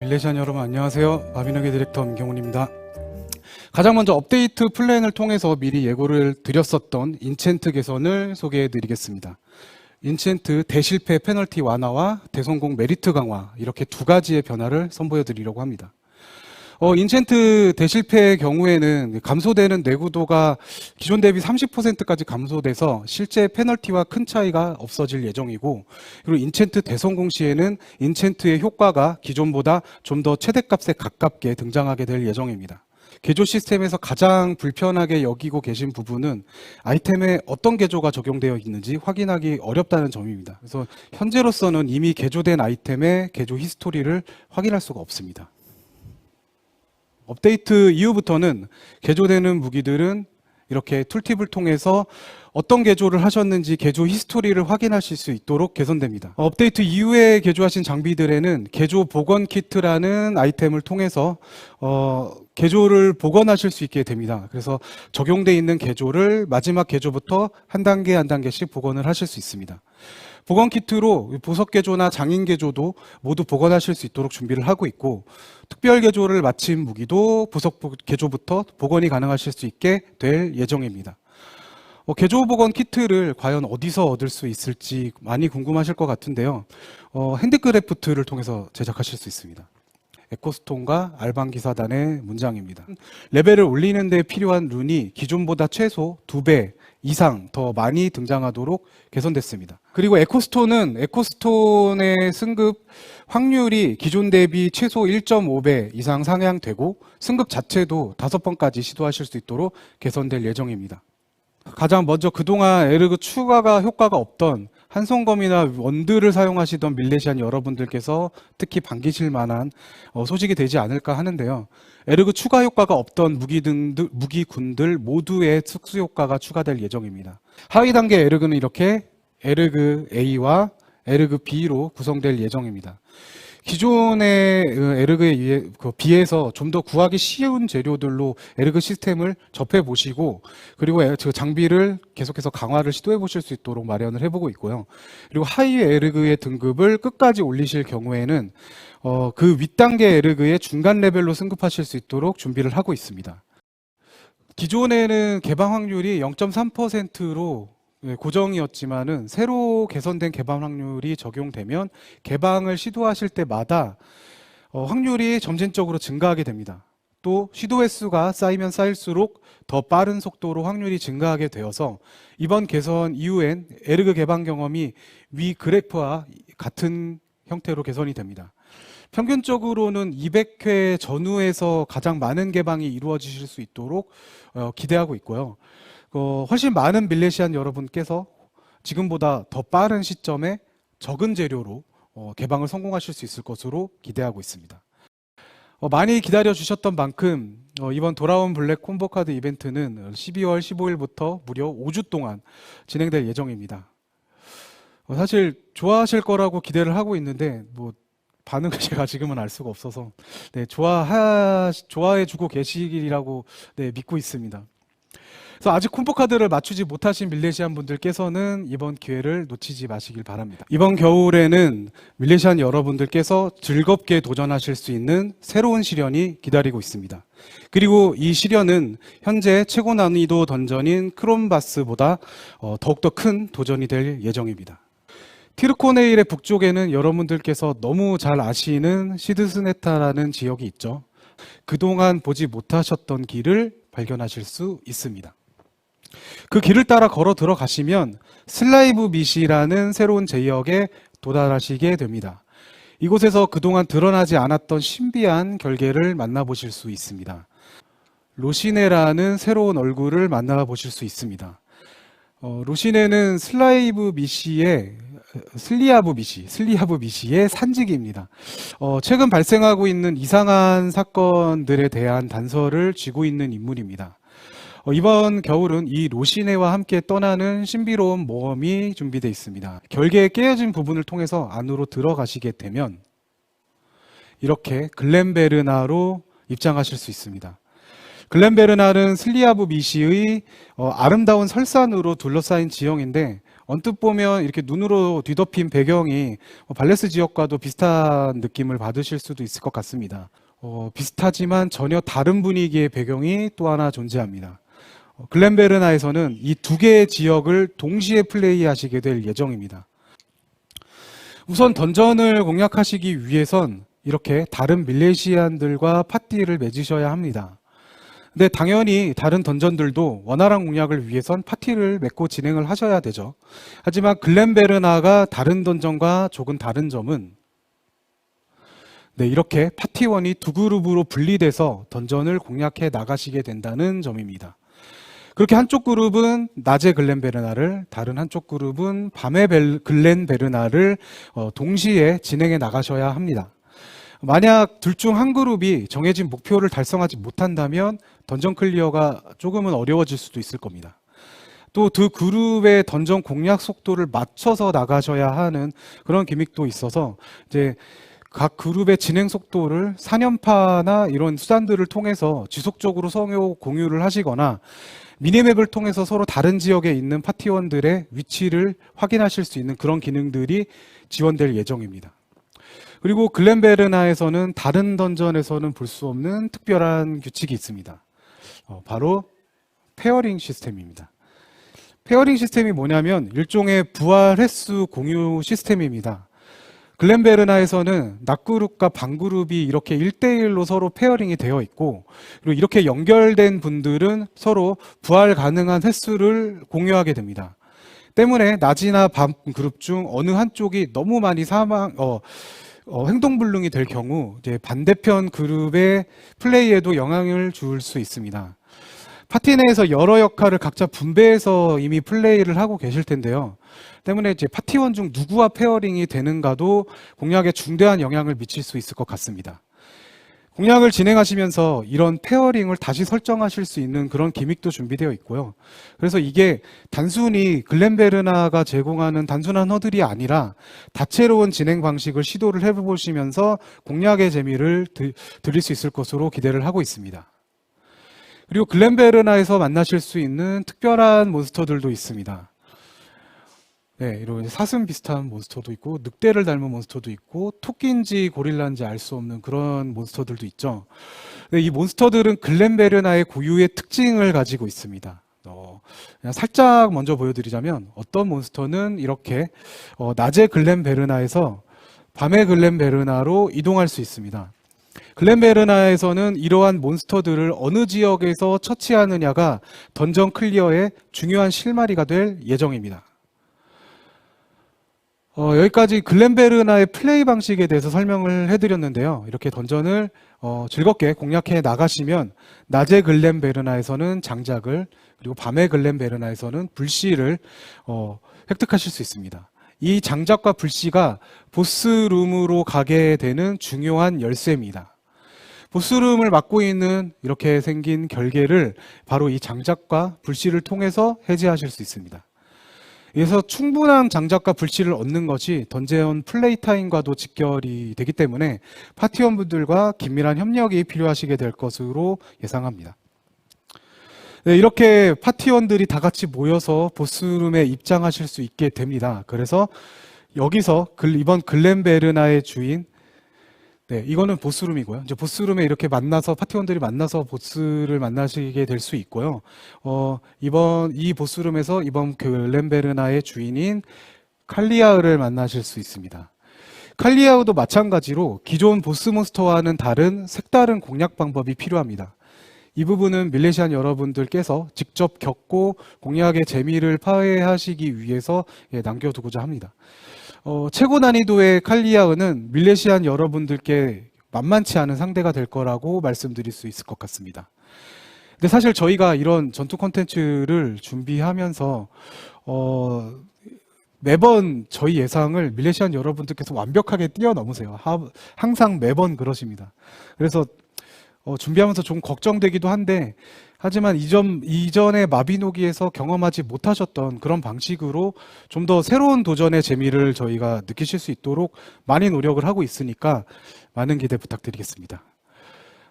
밀레시안 여러분 안녕하세요. 마비노기 디렉터 임경훈입니다. 가장 먼저 업데이트 플랜을 통해서 미리 예고를 드렸었던 인챈트 개선을 소개해 드리겠습니다. 인챈트 대실패 페널티 완화와 대성공 메리트 강화 이렇게 두 가지의 변화를 선보여 드리려고 합니다. 어, 인챈트 대실패의 경우에는 감소되는 내구도가 기존 대비 30%까지 감소돼서 실제 페널티와 큰 차이가 없어질 예정이고 그리고 인챈트 대성공 시에는 인챈트의 효과가 기존보다 좀 더 최대값에 가깝게 등장하게 될 예정입니다. 개조 시스템에서 가장 불편하게 여기고 계신 부분은 아이템에 어떤 개조가 적용되어 있는지 확인하기 어렵다는 점입니다. 그래서 현재로서는 이미 개조된 아이템의 개조 히스토리를 확인할 수가 없습니다. 업데이트 이후부터는 개조되는 무기들은 이렇게 툴팁을 통해서 어떤 개조를 하셨는지 개조 히스토리를 확인하실 수 있도록 개선됩니다. 업데이트 이후에 개조하신 장비들에는 개조 복원 키트라는 아이템을 통해서 어, 개조를 복원하실 수 있게 됩니다. 그래서 적용돼 있는 개조를 마지막 개조부터 한 단계 한 단계씩 복원을 하실 수 있습니다. 복원 키트로 보석 개조나 장인 개조도 모두 복원하실 수 있도록 준비를 하고 있고 특별 개조를 마친 무기도 보석 보- 개조부터 복원이 가능하실 수 있게 될 예정입니다. 어, 개조 복원 키트를 과연 어디서 얻을 수 있을지 많이 궁금하실 것 같은데요. 어, 핸드크래프트를 통해서 제작하실 수 있습니다. 에코스톤과 알방 기사단의 문장입니다. 레벨을 올리는 데 필요한 룬이 기존보다 최소 2배 이상 더 많이 등장하도록 개선됐습니다. 그리고 에코스톤은 에코스톤의 승급 확률이 기존 대비 최소 1.5배 이상 상향되고 승급 자체도 5번까지 시도하실 수 있도록 개선될 예정입니다. 가장 먼저 그동안 에르그 추가가 효과가 없던 한성검이나 원드를 사용하시던 밀레시안 여러분들께서 특히 반기실 만한 어, 소식이 되지 않을까 하는데요. 에르그 추가 효과가 없던 무기 등들, 무기군들 모두의 특수 효과가 추가될 예정입니다. 하위 단계 에르그는 이렇게 에르그 A와 에르그 B로 구성될 예정입니다. 기존의 어, 에르그에 그 비해서 좀 더 구하기 쉬운 재료들로 에르그 시스템을 접해 보시고 그리고 에- 그 장비를 계속해서 강화를 시도해 보실 수 있도록 마련을 해보고 있고요. 그리고 하위 에르그의 등급을 끝까지 올리실 경우에는 어, 그 윗단계 에르그의 중간 레벨로 승급하실 수 있도록 준비를 하고 있습니다. 기존에는 개방 확률이 0.3%로 예, 고정이었지만은 새로 개선된 개방 확률이 적용되면 개방을 시도하실 때마다 어, 확률이 점진적으로 증가하게 됩니다. 또 시도 횟수가 쌓이면 쌓일수록 더 빠른 속도로 확률이 증가하게 되어서 이번 개선 이후엔 에르그 개방 경험이 위 그래프와 같은 형태로 개선이 됩니다. 평균적으로는 200회 전후에서 가장 많은 개방이 이루어지실 수 있도록 어, 기대하고 있고요. 어, 훨씬 많은 밀레시안 여러분께서 지금보다 더 빠른 시점에 적은 재료로 어, 개방을 성공하실 수 있을 것으로 기대하고 있습니다. 어, 많이 기다려 주셨던 만큼 어, 이번 돌아온 블랙 콤보 카드 이벤트는 12월 15일부터 무려 5주 동안 진행될 예정입니다. 어, 사실 좋아하실 거라고 기대를 하고 있는데 뭐 반응을 제가 지금은 알 수가 없어서 네, 좋아하 좋아해 주고 계시리라고 네, 믿고 있습니다. 그래서 아직 콤보 카드를 맞추지 못하신 밀레시안 분들께서는 이번 기회를 놓치지 마시길 바랍니다. 이번 겨울에는 밀레시안 여러분들께서 즐겁게 도전하실 수 있는 새로운 시련이 기다리고 있습니다. 그리고 이 시련은 현재 최고 난이도 던전인 크롬바스보다 어, 더욱더 큰 도전이 될 예정입니다. 티르코네일의 북쪽에는 여러분들께서 너무 잘 아시는 시드스네타라는 지역이 있죠. 그동안 보지 못하셨던 길을 발견하실 수 있습니다. 그 길을 따라 걸어 들어가시면 슬라이브 미시라는 새로운 제역에 도달하시게 됩니다. 이곳에서 그동안 드러나지 않았던 신비한 결계를 만나보실 수 있습니다. 로시네라는 새로운 얼굴을 만나보실 수 있습니다. 어, 로시네는 슬라이브 미시의 슬리아브 미시, 슬리아브 미시의 산직입니다. 어, 최근 발생하고 있는 이상한 사건들에 대한 단서를 쥐고 있는 인물입니다. 어, 이번 겨울은 이 로시네와 함께 떠나는 신비로운 모험이 준비되어 있습니다. 결계에 깨어진 부분을 통해서 안으로 들어가시게 되면 이렇게 글렌베르나로 입장하실 수 있습니다. 글렌베르나는 슬리아브 미시의 어, 아름다운 설산으로 둘러싸인 지형인데 언뜻 보면 이렇게 눈으로 뒤덮인 배경이 어, 발레스 지역과도 비슷한 느낌을 받으실 수도 있을 것 같습니다. 어, 비슷하지만 전혀 다른 분위기의 배경이 또 하나 존재합니다. 어, 글렌베르나에서는 이 두 개의 지역을 동시에 플레이하시게 될 예정입니다. 우선 던전을 공략하시기 위해선 이렇게 다른 밀레시안들과 파티를 맺으셔야 합니다. 근데 당연히 다른 던전들도 원활한 공략을 위해선 파티를 맺고 진행을 하셔야 되죠. 하지만 글렌베르나가 다른 던전과 조금 다른 점은 네, 이렇게 파티원이 두 그룹으로 분리돼서 던전을 공략해 나가시게 된다는 점입니다. 그렇게 한쪽 그룹은 낮에 글렌 베르나를, 다른 한쪽 그룹은 밤에 벨- 글렌 베르나를 어, 동시에 진행해 나가셔야 합니다. 만약 둘 중 한 그룹이 정해진 목표를 달성하지 못한다면 던전 클리어가 조금은 어려워질 수도 있을 겁니다. 또 두 그룹의 던전 공략 속도를 맞춰서 나가셔야 하는 그런 기믹도 있어서 이제 각 그룹의 진행 속도를 4년파나 이런 수단들을 통해서 지속적으로 성효 공유를 하시거나 미니맵을 통해서 서로 다른 지역에 있는 파티원들의 위치를 확인하실 수 있는 그런 기능들이 지원될 예정입니다. 그리고 글렌베르나에서는 다른 던전에서는 볼 수 없는 특별한 규칙이 있습니다. 어, 바로 페어링 시스템입니다. 페어링 시스템이 뭐냐면 일종의 부활 횟수 공유 시스템입니다. 글렌베르나에서는 낮그룹과 밤그룹이 이렇게 1대1로 서로 페어링이 되어 있고 그리고 이렇게 연결된 분들은 서로 부활 가능한 횟수를 공유하게 됩니다. 때문에 낮이나 밤 그룹 중 어느 한쪽이 너무 많이 사망 어, 어, 행동불능이 될 경우 반대편 그룹의 플레이에도 영향을 줄 수 있습니다. 파티 내에서 여러 역할을 각자 분배해서 이미 플레이를 하고 계실 텐데요. 때문에 이제 파티원 중 누구와 페어링이 되는가도 공략에 중대한 영향을 미칠 수 있을 것 같습니다. 공략을 진행하시면서 이런 페어링을 다시 설정하실 수 있는 그런 기믹도 준비되어 있고요. 그래서 이게 단순히 글렌베르나가 제공하는 단순한 허들이 아니라 다채로운 진행 방식을 시도를 해보시면서 공략의 재미를 드, 드릴 수 있을 것으로 기대를 하고 있습니다. 그리고 글렌베르나에서 만나실 수 있는 특별한 몬스터들도 있습니다. 네, 이런 사슴 비슷한 몬스터도 있고 늑대를 닮은 몬스터도 있고 토끼인지 고릴라인지 알 수 없는 그런 몬스터들도 있죠. 네, 이 몬스터들은 글렌베르나의 고유의 특징을 가지고 있습니다. 어, 그냥 살짝 먼저 보여드리자면 어떤 몬스터는 이렇게 어, 낮에 글렌베르나에서 밤에 글렌베르나로 이동할 수 있습니다. 글렌베르나에서는 이러한 몬스터들을 어느 지역에서 처치하느냐가 던전 클리어의 중요한 실마리가 될 예정입니다. 어, 여기까지 글렌베르나의 플레이 방식에 대해서 설명을 해드렸는데요. 이렇게 던전을 어, 즐겁게 공략해 나가시면 낮에 글렌베르나에서는 장작을 그리고 밤에 글렌베르나에서는 불씨를 어, 획득하실 수 있습니다. 이 장작과 불씨가 보스룸으로 가게 되는 중요한 열쇠입니다. 보스룸을 맡고 있는 이렇게 생긴 결계를 바로 이 장작과 불씨를 통해서 해제하실 수 있습니다. 그래서 충분한 장작과 불씨를 얻는 것이 던제온 플레이 타임과도 직결이 되기 때문에 파티원분들과 긴밀한 협력이 필요하시게 될 것으로 예상합니다. 네, 이렇게 파티원들이 다 같이 모여서 보스룸에 입장하실 수 있게 됩니다. 그래서 여기서 글- 이번 글렌베르나의 주인 네, 이거는 보스룸이고요. 이제 보스룸에 이렇게 만나서 파티원들이 만나서 보스를 만나시게 될 수 있고요. 어, 이번 이 보스룸에서 이번 글렌베르나의 주인인 칼리아흐를 만나실 수 있습니다. 칼리아흐도 마찬가지로 기존 보스 몬스터와는 다른 색다른 공략 방법이 필요합니다. 이 부분은 밀레시안 여러분들께서 직접 겪고 공략의 재미를 파괴하시기 위해서 예, 남겨두고자 합니다. 어, 최고 난이도의 칼리아흐는 밀레시안 여러분들께 만만치 않은 상대가 될 거라고 말씀드릴 수 있을 것 같습니다. 근데 사실 저희가 이런 전투 콘텐츠를 준비하면서 어, 매번 저희 예상을 밀레시안 여러분들께서 완벽하게 뛰어넘으세요. 하- 항상 매번 그러십니다. 그래서 어, 준비하면서 좀 걱정되기도 한데 하지만 이전 이전의 마비노기에서 경험하지 못하셨던 그런 방식으로 좀 더 새로운 도전의 재미를 저희가 느끼실 수 있도록 많이 노력을 하고 있으니까 많은 기대 부탁드리겠습니다.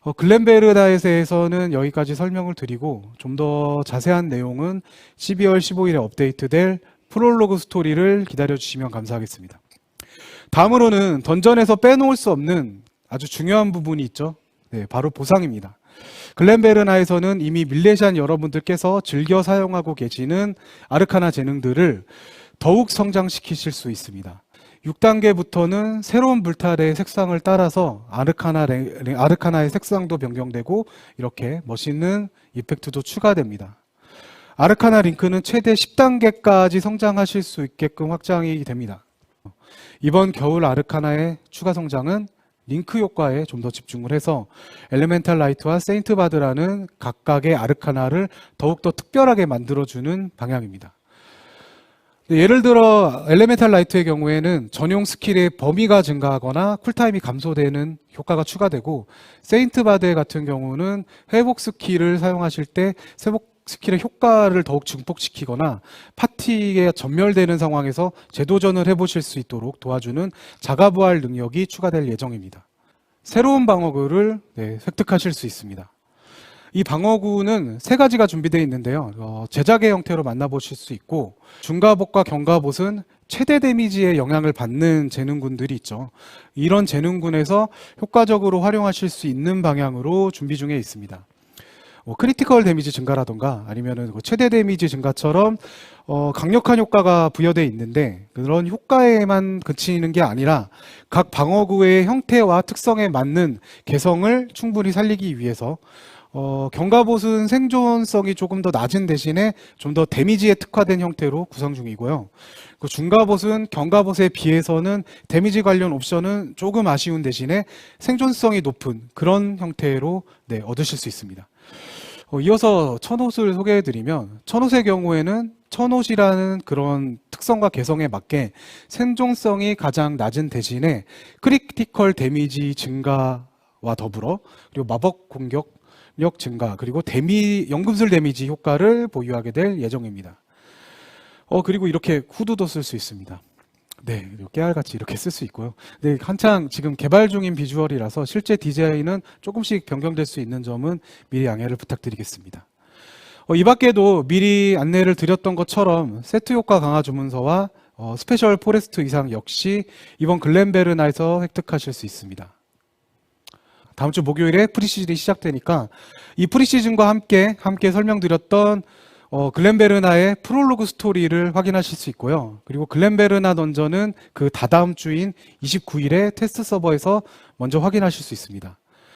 어, 글렌베르다에서는 여기까지 설명을 드리고 좀 더 자세한 내용은 12월 15일에 업데이트될 프롤로그 스토리를 기다려 주시면 감사하겠습니다. 다음으로는 던전에서 빼놓을 수 없는 아주 중요한 부분이 있죠. 네, 바로 보상입니다. 글렌베르나에서는 이미 밀레시안 여러분들께서 즐겨 사용하고 계시는 아르카나 재능들을 더욱 성장시키실 수 있습니다. 6단계부터는 새로운 불탈의 색상을 따라서 아르카나, 아르카나의 색상도 변경되고 이렇게 멋있는 이펙트도 추가됩니다. 아르카나 링크는 최대 10단계까지 성장하실 수 있게끔 확장이 됩니다. 이번 겨울 아르카나의 추가 성장은 링크 효과에 좀 더 집중을 해서 엘레멘탈 라이트와 세인트 바드라는 각각의 아르카나를 더욱더 특별하게 만들어주는 방향입니다. 네, 예를 들어 엘레멘탈 라이트의 경우에는 전용 스킬의 범위가 증가하거나 쿨타임이 감소되는 효과가 추가되고 세인트 바드 같은 경우는 회복 스킬을 사용하실 때 회복 스킬의 효과를 더욱 증폭시키거나 파티에 전멸되는 상황에서 재도전을 해보실 수 있도록 도와주는 자가부활 능력이 추가될 예정입니다. 새로운 방어구를 네, 획득하실 수 있습니다. 이 방어구는 세 가지가 준비되어 있는데요. 어, 제작의 형태로 만나보실 수 있고 중갑옷과 경갑옷은 최대 데미지에 영향을 받는 재능군들이 있죠. 이런 재능군에서 효과적으로 활용하실 수 있는 방향으로 준비 중에 있습니다. 뭐 크리티컬 데미지 증가라던가 아니면은 그 최대 데미지 증가처럼 어, 강력한 효과가 부여되어 있는데 그런 효과에만 그치는 게 아니라 각 방어구의 형태와 특성에 맞는 개성을 충분히 살리기 위해서 어, 경갑옷은 생존성이 조금 더 낮은 대신에 좀 더 데미지에 특화된 형태로 구성 중이고요. 그 중갑옷은 경갑옷에 비해서는 데미지 관련 옵션은 조금 아쉬운 대신에 생존성이 높은 그런 형태로 네, 얻으실 수 있습니다. 어, 이어서 천옷을 소개해드리면 천옷의 경우에는 천옷이라는 그런 특성과 개성에 맞게 생존성이 가장 낮은 대신에 크리티컬 데미지 증가와 더불어 그리고 마법 공격력 증가 그리고 데미 연금술 데미지 효과를 보유하게 될 예정입니다. 어 그리고 이렇게 후드도 쓸 수 있습니다. 네, 깨알같이 이렇게 쓸 수 있고요. 네, 한창 지금 개발 중인 비주얼이라서 실제 디자인은 조금씩 변경될 수 있는 점은 미리 양해를 부탁드리겠습니다. 어, 이 밖에도 미리 안내를 드렸던 것처럼 세트 효과 강화 주문서와 어, 스페셜 포레스트 이상 역시 이번 글렌베르나에서 획득하실 수 있습니다. 다음 주 목요일에 프리시즌이 시작되니까 이 프리시즌과 함께 함께 설명드렸던 어, 글렌베르나의 프롤로그 스토리를 확인하실 수 있고요. 그리고 글렌베르나 던전은 그 다다음 주인 29일에 테스트 서버에서 먼저 확인하실 수 있습니다.